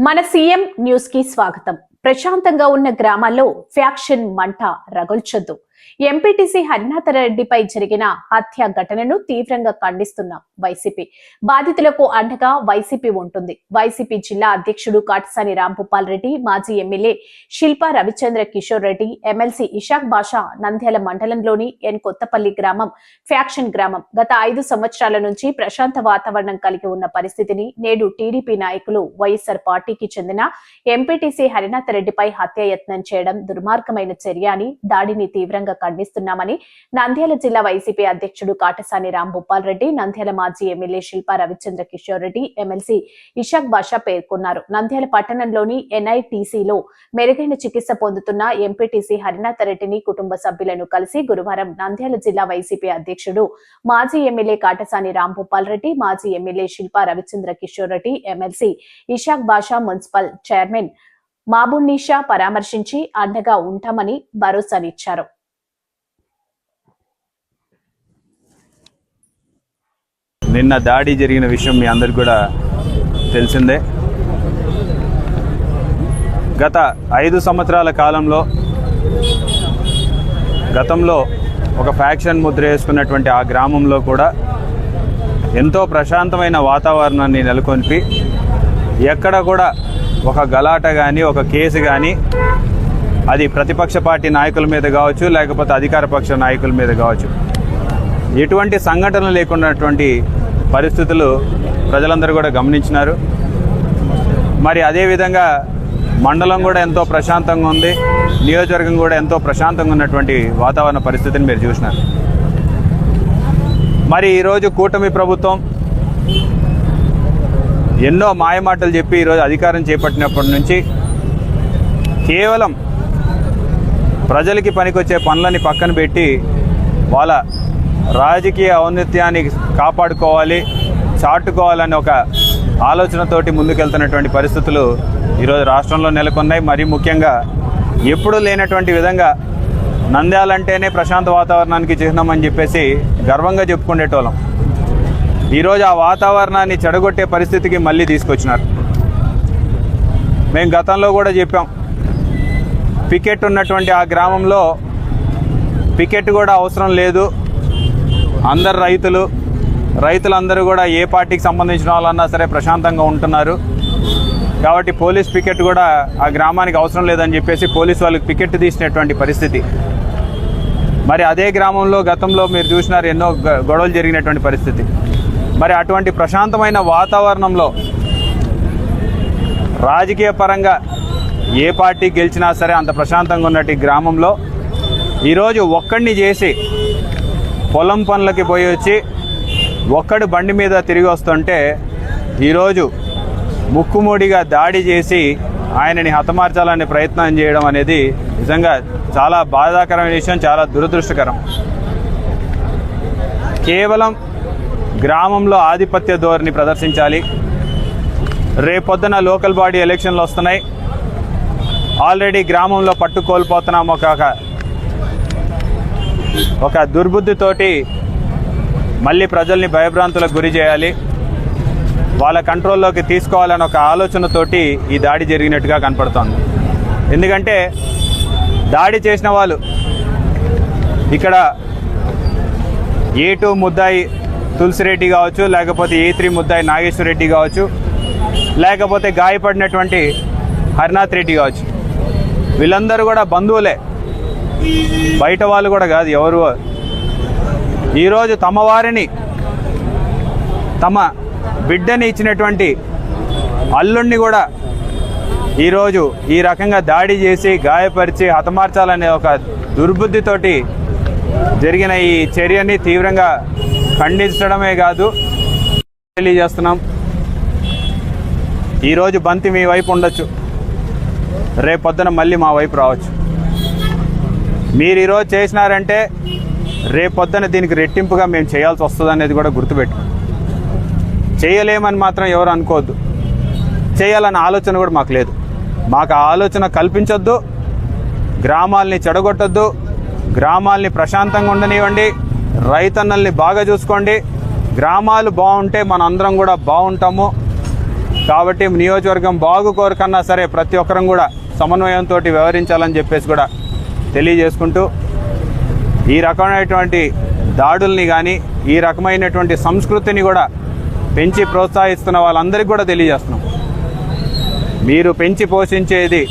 మన సీఎం న్యూస్కి స్వాగతం. ప్రశాంతంగా ఉన్న గ్రామాల్లో ఫ్యాక్షన్ మంట రగుల్చొద్దు. ఎంపీటీసీ హరినాథ రెడ్డిపై జరిగిన హత్య ఘటనను తీవ్రంగా ఖండిస్తున్నాం వైసీపీ. బాధితులకు అండగా వైసీపీ ఉంటుంది. వైసీపీ జిల్లా అధ్యక్షుడు కాటసాని రాంభూపాల్ రెడ్డి మాజీ ఎమ్మెల్యే శిల్పా రవిచంద్ర కిషోర్ రెడ్డి ఎమ్మెల్సీ ఇషాక్ బాషా నంద్యాల మండలంలోని ఎన్ కొత్తపల్లి గ్రామం ఫ్యాక్షన్ గ్రామం గత ఐదు సంవత్సరాల నుంచి ప్రశాంత వాతావరణం కలిగి ఉన్న పరిస్థితిని నేడు టీడీపీ నాయకులు వైఎస్ఆర్ పార్టీకి చెందిన ఎంపీటీసీ హరినాథ రెడ్డిపై హత్యాయత్నం చేయడం దుర్మార్గమైన చర్య అని దాడిని తీవ్రంగా ఖండిస్తున్నామని నంద్యాల జిల్లా వైసీపీ అధ్యక్షుడు కాటసాని రాంభూపాల్ రెడ్డి నంద్యాల మాజీ ఎమ్మెల్యే శిల్పా రవిచంద్ర కిషోర్ రెడ్డి ఎమ్మెల్సీ ఇషాక్ బాషా పేర్కొన్నారు. నంద్యాల పట్టణంలోని ఎన్ఐటీసీలో మెరుగైన చికిత్స పొందుతున్న ఎంపీటీసీ హరినాథ రెడ్డిని కుటుంబ సభ్యులను కలిసి గురువారం నంద్యాల జిల్లా వైసీపీ అధ్యక్షుడు మాజీ ఎమ్మెల్యే కాటసాని రాంభూపాల్ రెడ్డి మాజీ MLA Shilpa Ravichandra Kishore Reddy MLC Ishaq Basha municipal chairman Mabunnisha పరామర్శించి అండగా ఉంటామని భరోసానిచ్చారు. నిన్న దాడి జరిగిన విషయం మీ అందరికి కూడా తెలిసిందే. గత ఐదు సంవత్సరాల కాలంలో గతంలో ఒక ఫ్యాక్షన్ ముద్ర వేసుకున్నటువంటి ఆ గ్రామంలో కూడా ఎంతో ప్రశాంతమైన వాతావరణాన్ని నెలకొల్పి ఎక్కడ కూడా ఒక గలాట కానీ ఒక కేసు కానీ అది ప్రతిపక్ష పార్టీ నాయకుల మీద కావచ్చు లేకపోతే అధికార పక్ష నాయకుల మీద కావచ్చు. ఎటువంటి సంఘటనలు లేకున్నటువంటి పరిస్థితులు ప్రజలందరూ కూడా గమనించినారు. మరి అదేవిధంగా మండలం కూడా ఎంతో ప్రశాంతంగా ఉంది. నియోజకవర్గం కూడా ఎంతో ప్రశాంతంగా ఉన్నటువంటి వాతావరణ పరిస్థితిని మీరు చూసినారు. మరి ఈరోజు కూటమి ప్రభుత్వం ఎన్నో మాయమాటలు చెప్పి ఈరోజు అధికారం చేపట్టినప్పటి నుంచి కేవలం ప్రజలకి పనికొచ్చే పనులని పక్కన పెట్టి వాళ్ళ రాజకీయ ఔన్నత్యాన్ని కాపాడుకోవాలి చాటుకోవాలని ఒక ఆలోచనతోటి ముందుకెళ్తున్నటువంటి పరిస్థితులు ఈరోజు రాష్ట్రంలో నెలకొన్నాయి. మరీ ముఖ్యంగా ఎప్పుడూ లేనటువంటి విధంగా నంద్యాలంటేనే ప్రశాంత వాతావరణానికి చిహ్నం అని చెప్పేసి గర్వంగా చెప్పుకునేటోళ్ళం. ఈరోజు ఆ వాతావరణాన్ని చెడగొట్టే పరిస్థితికి మళ్ళీ తీసుకొచ్చినారు. మేము గతంలో కూడా చెప్పాం పికెట్ ఉన్నటువంటి ఆ గ్రామంలో పికెట్ కూడా అవసరం లేదు అందరు రైతులు రైతులందరూ కూడా ఏ పార్టీకి సంబంధించిన వాళ్ళన్నా సరే ప్రశాంతంగా ఉంటున్నారు. కాబట్టి పోలీస్ పికెట్ కూడా ఆ గ్రామానికి అవసరం లేదని చెప్పేసి పోలీస్ వాళ్ళకి పికెట్ తీసినటువంటి పరిస్థితి. మరి అదే గ్రామంలో గతంలో మీరు చూసినారు ఎన్నో గొడవలు జరిగినటువంటి పరిస్థితి. మరి అటువంటి ప్రశాంతమైన వాతావరణంలో రాజకీయ పరంగా ఏ పార్టీ గెలిచినా సరే అంత ప్రశాంతంగా ఉన్నట్టు ఈ గ్రామంలో ఈరోజు ఒక్కడిని చేసి పొలం పనులకి పోయి వచ్చి ఒక్కడు బండి మీద తిరిగి వస్తుంటే ఈరోజు ముక్కుముడిగా దాడి చేసి ఆయనని హతమార్చాలనే ప్రయత్నం చేయడం అనేది నిజంగా చాలా బాధాకరమైన విషయం చాలా దురదృష్టకరం. కేవలం గ్రామంలో ఆధిపత్య ధోరణి ప్రదర్శించాలి. రేపొద్దున లోకల్ బాడీ ఎలక్షన్లు వస్తున్నాయి. ఆల్రెడీ గ్రామంలో పట్టు కోల్పోతున్నాం ఒక ఒక- దుర్బుద్ధితోటి మళ్ళీ ప్రజల్ని భయభ్రాంతులకు గురి చేయాలి. వాళ్ళ కంట్రోల్లోకి తీసుకోవాలని ఒక ఆలోచనతోటి ఈ దాడి జరిగినట్టుగా కనపడుతోంది. ఎందుకంటే దాడి చేసిన వాళ్ళు ఇక్కడ ఏ టూ ముద్దాయి తులసిరెడ్డి కావచ్చు లేకపోతే ఏ త్రీ ముద్దాయి నాగేశ్వర రెడ్డి కావచ్చు లేకపోతే గాయపడినటువంటి హరినాథ్ రెడ్డి కావచ్చు. వీళ్ళందరూ కూడా బంధువులే. బయట వాళ్ళు కూడా కాదు ఎవరు? ఈరోజు తమ వారిని తమ బిడ్డని ఇచ్చినటువంటి అల్లుణ్ణి కూడా ఈరోజు ఈ రకంగా దాడి చేసి గాయపరిచి హతమార్చాలనే ఒక దుర్బుద్ధితోటి జరిగిన ఈ చర్యని తీవ్రంగా ఖండించడమే కాదు తెలియజేస్తున్నాం. ఈరోజు బంతి మీ వైపు ఉండొచ్చు. రేపొద్దున మళ్ళీ మా వైపు రావచ్చు. మీరు ఈరోజు చేసినారంటే రేపొద్దున దీనికి రెట్టింపుగా మేము చేయాల్సి వస్తుంది అనేది కూడా గుర్తుపెట్టు చేయలేమని మాత్రం ఎవరు అనుకోవద్దు. చేయాలన్న ఆలోచన కూడా మాకు లేదు. మాకు ఆ ఆలోచన కల్పించొద్దు. గ్రామాల్ని చెడగొట్టొద్దు. గ్రామాల్ని ప్రశాంతంగా ఉండనివ్వండి. రైతన్నల్ని బాగా చూసుకోండి. గ్రామాలు బాగుంటే మన అందరం కూడా బాగుంటాము. కాబట్టి నియోజకవర్గం బాగు కోరకన్నా సరే ప్రతి ఒక్కరం కూడా సమన్వయంతో వ్యవహరించాలని చెప్పేసి కూడా తెలియజేసుకుంటూ ఈ రకమైనటువంటి దాడుల్ని కానీ ఈ రకమైనటువంటి సంస్కృతిని కూడా పెంచి ప్రోత్సహిస్తున్న వాళ్ళందరికీ కూడా తెలియజేస్తున్నాం. మీరు పెంచి పోషించేది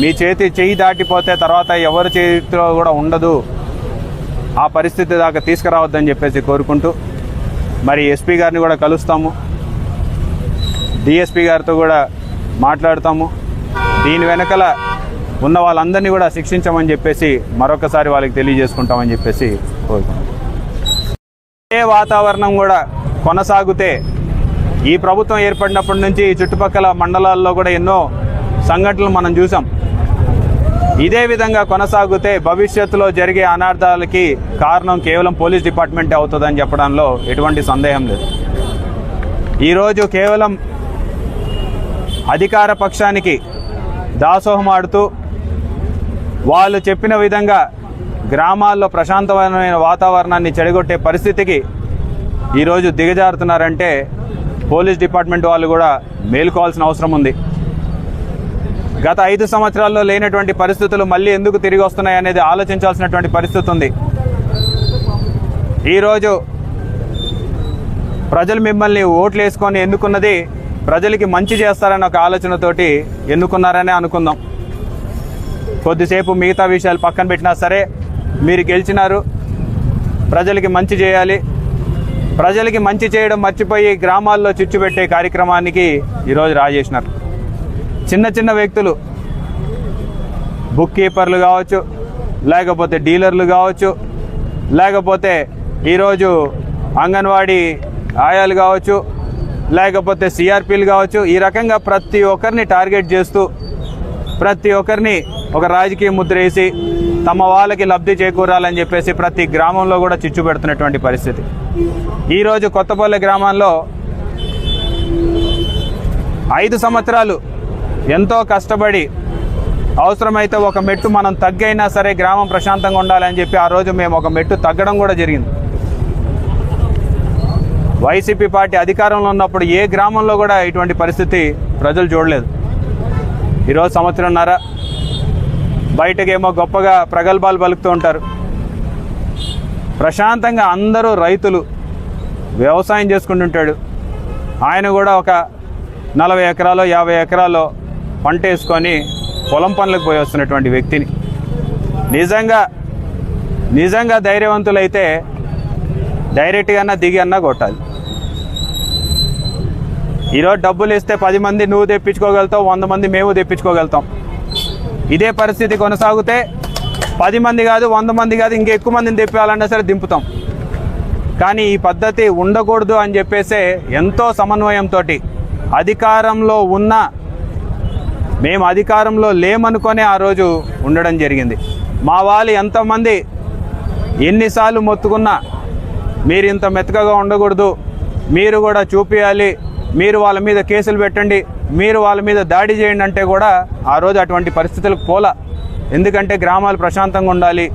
మీ చేతి చేయి దాటిపోతే తర్వాత ఎవరి చేతిలో కూడా ఉండదు. ఆ పరిస్థితి దాకా తీసుకురావద్దని చెప్పేసి కోరుకుంటూ మరి ఎస్పీ గారిని కూడా కలుస్తాము. డిఎస్పీ గారితో కూడా మాట్లాడతాము. దీని వెనకల ఉన్న వాళ్ళందరినీ కూడా శిక్షించమని చెప్పేసి మరొకసారి వాళ్ళకి తెలియజేసుకుంటామని చెప్పేసి కోరుకుంటాం ఏ వాతావరణం కూడా కొనసాగితే ఈ ప్రభుత్వం ఏర్పడినప్పటి నుంచి చుట్టుపక్కల మండలాల్లో కూడా ఎన్నో సంఘటనలు మనం చూసాం. ఇదే విధంగా కొనసాగితే భవిష్యత్తులో జరిగే అనార్థాలకి కారణం కేవలం పోలీస్ డిపార్ట్మెంటే అవుతుందని చెప్పడంలో ఎటువంటి సందేహం లేదు. ఈరోజు కేవలం అధికార పక్షానికి దాసోహం ఆడుతూ వాళ్ళు చెప్పిన విధంగా గ్రామాల్లో ప్రశాంతమైన వాతావరణాన్ని చెడగొట్టే పరిస్థితికి ఈరోజు దిగజారుతున్నారంటే పోలీస్ డిపార్ట్మెంట్ వాళ్ళు కూడా మేలుకోవాల్సిన అవసరం ఉంది. గత ఐదు సంవత్సరాల్లో లేనటువంటి పరిస్థితులు మళ్ళీ ఎందుకు తిరిగి వస్తున్నాయి అనేది ఆలోచించాల్సినటువంటి పరిస్థితి ఉంది. ఈరోజు ప్రజలు మిమ్మల్ని ఓట్లు వేసుకొని ఎన్నుకున్నది ప్రజలకి మంచి చేస్తారని ఒక ఆలోచనతోటి ఎన్నుకున్నారనే అనుకుందాం. కొద్దిసేపు మిగతా విషయాలు పక్కన పెట్టినా సరే మీరు గెలిచినారు. ప్రజలకి మంచి చేయాలి. ప్రజలకి మంచి చేయడం మర్చిపోయి గ్రామాల్లో చిచ్చు పెట్టే కార్యక్రమానికి ఈరోజు రాజేసినారు. చిన్న చిన్న వ్యక్తులు బుక్ కీపర్లు కావచ్చు లేకపోతే డీలర్లు కావచ్చు లేకపోతే ఈరోజు అంగన్వాడీ ఆయాలు కావచ్చు లేకపోతే సిఆర్పీలు కావచ్చు ఈ రకంగా ప్రతి ఒక్కరిని టార్గెట్ చేస్తూ ప్రతి ఒక్కరిని ఒక రాజకీయ ముద్ర వేసి తమ వాళ్ళకి లబ్ధి చేకూరాలని చెప్పేసి ప్రతి గ్రామంలో కూడా చిచ్చు పెడుతున్నటువంటి పరిస్థితి. ఈరోజు కొత్తపల్లి గ్రామంలో ఐదు సంవత్సరాలు ఎంతో కష్టపడి అవసరమైతే ఒక మెట్టు మనం తగ్గైనా సరే గ్రామం ప్రశాంతంగా ఉండాలని చెప్పి ఆ రోజు మేము ఒక మెట్టు తగ్గడం కూడా జరిగింది. వైసీపీ పార్టీ అధికారంలో ఉన్నప్పుడు ఏ గ్రామంలో కూడా ఇటువంటి పరిస్థితి ప్రజలు చూడలేదు. ఈరోజు సంవత్సరంన్నర బయటకేమో గొప్పగా ప్రగల్భాలు పలుకుతూ ఉంటారు. ప్రశాంతంగా అందరూ రైతులు వ్యవసాయం చేసుకుంటుంటాడు ఆయన కూడా ఒక నలభై ఎకరాలు యాభై ఎకరాలో పంట వేసుకొని పొలం పనులకు పోయి వస్తున్నటువంటి వ్యక్తిని. నిజంగా నిజంగా ధైర్యవంతులైతే డైరెక్ట్గా దిగి అన్నా కొట్టాలి. ఈరోజు డబ్బులు ఇస్తే పది మంది నువ్వు తెప్పించుకోగలుగుతావు వంద మంది మేము తెప్పించుకోగలుగుతాం. ఇదే పరిస్థితి కొనసాగితే పది మంది కాదు వంద మంది కాదు ఇంకా ఎక్కువ మందిని తెప్పాలన్నా సరే దింపుతాం. కానీ ఈ పద్ధతి ఉండకూడదు అని చెప్పేసే ఎంతో సమన్వయంతో అధికారంలో ఉన్న మేము అధికారంలో లేమనుకొనే ఆ రోజు ఉండడం జరిగింది. మా వాళ్ళు ఎంతమంది ఎన్నిసార్లు మొత్తుకున్నా మీరు ఇంత మెత్తగా ఉండకూడదు మీరు కూడా చూపించాలి మీరు వాళ్ళ మీద కేసులు పెట్టండి మీరు వాళ్ళ మీద దాడి చేయండి అంటే కూడా ఆ రోజు అటువంటి పరిస్థితులకు పోలా. ఎందుకంటే గ్రామాలు ప్రశాంతంగా ఉండాలి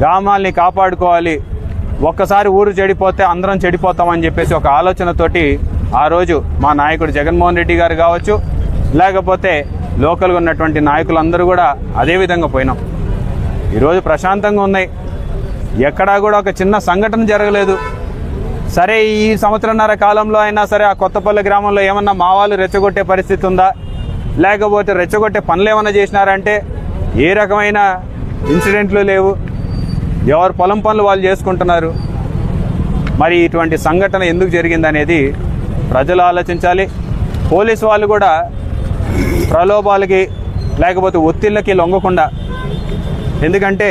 గ్రామాల్ని కాపాడుకోవాలి. ఒక్కసారి ఊరు చెడిపోతే అందరం చెడిపోతామని చెప్పేసి ఒక ఆలోచనతోటి ఆ రోజు మా నాయకుడు జగన్మోహన్ రెడ్డి గారు కావచ్చు లేకపోతే లోకల్గా ఉన్నటువంటి నాయకులందరూ కూడా అదే విధంగా పోయినాం. ఈరోజు ప్రశాంతంగా ఉన్నాయి. ఎక్కడా కూడా ఒక చిన్న సంఘటన జరగలేదు. సరే ఈ సంవత్సరంన్నర కాలంలో అయినా సరే ఆ కొత్తపల్లి గ్రామంలో ఏమన్నా మా వాళ్ళు రెచ్చగొట్టే పరిస్థితి ఉందా? లేకపోతే రెచ్చగొట్టే పనులు ఏమన్నా చేసినారంటే ఏ రకమైన ఇన్సిడెంట్లు లేవు? ఎవరు పొలం పనులు వాళ్ళు చేసుకుంటున్నారు? మరి ఇటువంటి సంఘటన ఎందుకు జరిగిందనేది ప్రజలు ఆలోచించాలి. పోలీసు వాళ్ళు కూడా ప్రలోభాలకి లేకపోతే ఒత్తిళ్ళకి లొంగకుండా. ఎందుకంటే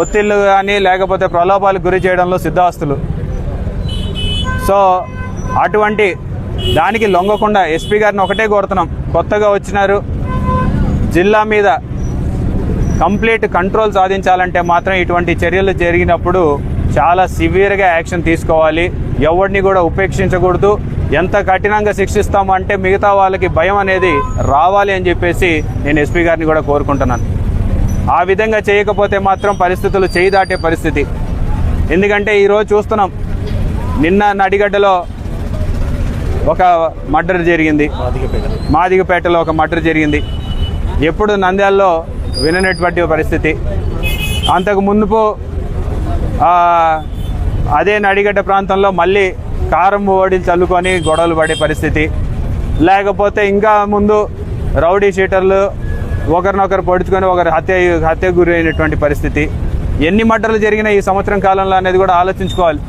ఒత్తిళ్ళు కానీ లేకపోతే ప్రలోభాలకు గురి చేయడంలో సిద్ధాస్తులు. సో అటువంటి దానికి లొంగకుండా ఎస్పీ గారిని ఒకటే కోరుతున్నాం. కొత్తగా వచ్చినారు. జిల్లా మీద కంప్లీట్ కంట్రోల్ సాధించాలంటే మాత్రం ఇటువంటి చర్యలు జరిగినప్పుడు చాలా సివియర్గా యాక్షన్ తీసుకోవాలి. ఎవరిని కూడా ఉపేక్షించకూడదు. ఎంత కఠినంగా శిక్షిస్తాము అంటే మిగతా వాళ్ళకి భయం అనేది రావాలి అని చెప్పేసి నేను ఎస్పీ గారిని కూడా కోరుకుంటున్నాను. ఆ విధంగా చేయకపోతే మాత్రం పరిస్థితులు చేయి దాటే పరిస్థితి. ఎందుకంటే ఈరోజు చూస్తున్నాం నిన్న నడిగడ్డలో ఒక మర్డర్ జరిగింది. మాదిగపేటలో ఒక మర్డర్ జరిగింది. ఎప్పుడు నంద్యాలలో విననటువంటి పరిస్థితి. అంతకు మునుపు అదే నడిగడ్డ ప్రాంతంలో మళ్ళీ కారం ఓడిలు చల్లుకొని గొడవలు పడే పరిస్థితి. లేకపోతే ఇంకా ముందు రౌడీ షీటర్లు ఒకరినొకరు పొడుచుకొని ఒకరు హత్య హత్య గురైనటువంటి పరిస్థితి. ఎన్ని మర్డర్లు జరిగినా ఈ సంవత్సరం కాలంలో అనేది కూడా ఆలోచించుకోవాలి.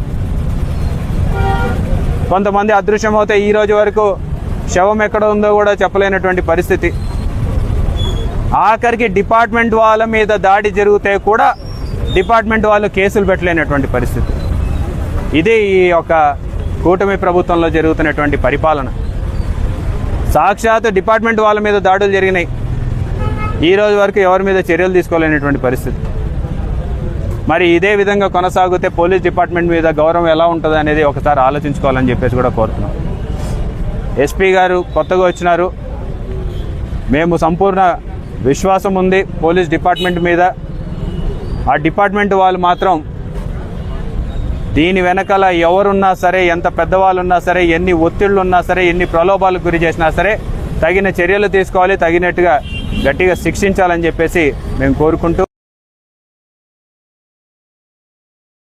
కొంతమంది అదృశ్యమవుతే ఈ రోజు వరకు శవం ఎక్కడ ఉందో కూడా చెప్పలేనటువంటి పరిస్థితి. ఆఖరికి డిపార్ట్మెంట్ వాళ్ళ మీద దాడి జరిగితే కూడా డిపార్ట్మెంట్ వాళ్ళు కేసులు పెట్టలేనటువంటి పరిస్థితి. ఇది ఈ యొక్క కూటమి ప్రభుత్వంలో జరుగుతున్నటువంటి పరిపాలన. సాక్షాత్ డిపార్ట్మెంట్ వాళ్ళ మీద దాడులు జరిగినాయి. ఈ రోజు వరకు ఎవరి మీద చర్యలు తీసుకోలేనటువంటి పరిస్థితి. మరి ఇదే విధంగా కొనసాగితే పోలీస్ డిపార్ట్మెంట్ మీద గౌరవం ఎలా ఉంటుంది అనేది ఒకసారి ఆలోచించుకోవాలని చెప్పేసి కూడా కోరుతున్నాం. ఎస్పీ గారు కొత్తగా వచ్చినారు. మేము సంపూర్ణ విశ్వాసం ఉంది పోలీస్ డిపార్ట్మెంట్ మీద. ఆ డిపార్ట్మెంట్ వాళ్ళు మాత్రం దీని వెనకాల ఎవరున్నా సరే ఎంత పెద్దవాళ్ళు ఉన్నా సరే ఎన్ని ఒత్తిళ్ళు ఉన్నా సరే ఎన్ని ప్రలోభాలకు గురి చేసినా సరే తగిన చర్యలు తీసుకోవాలి తగినట్టుగా గట్టిగా శిక్షించాలని చెప్పేసి మేము కోరుకుంటూ